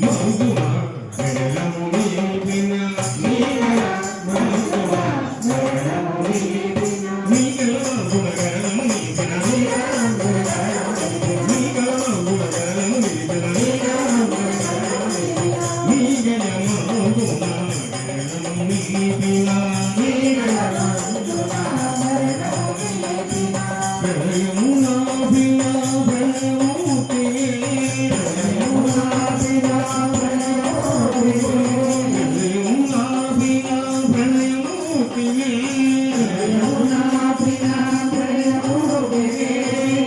మౌదు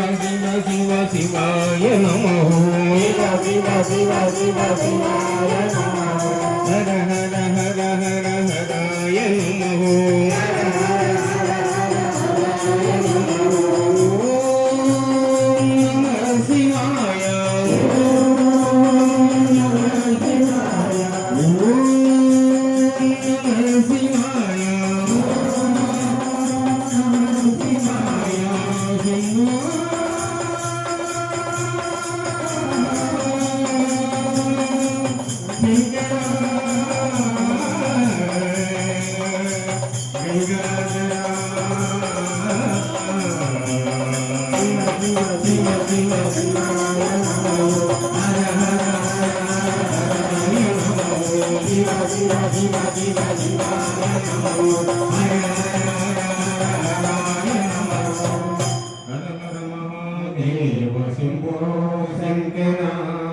శివ శివ శివాయ నమో శివ శివ శివ శివాయ నమః హర హర హర హర హరాయ నమో. शंकर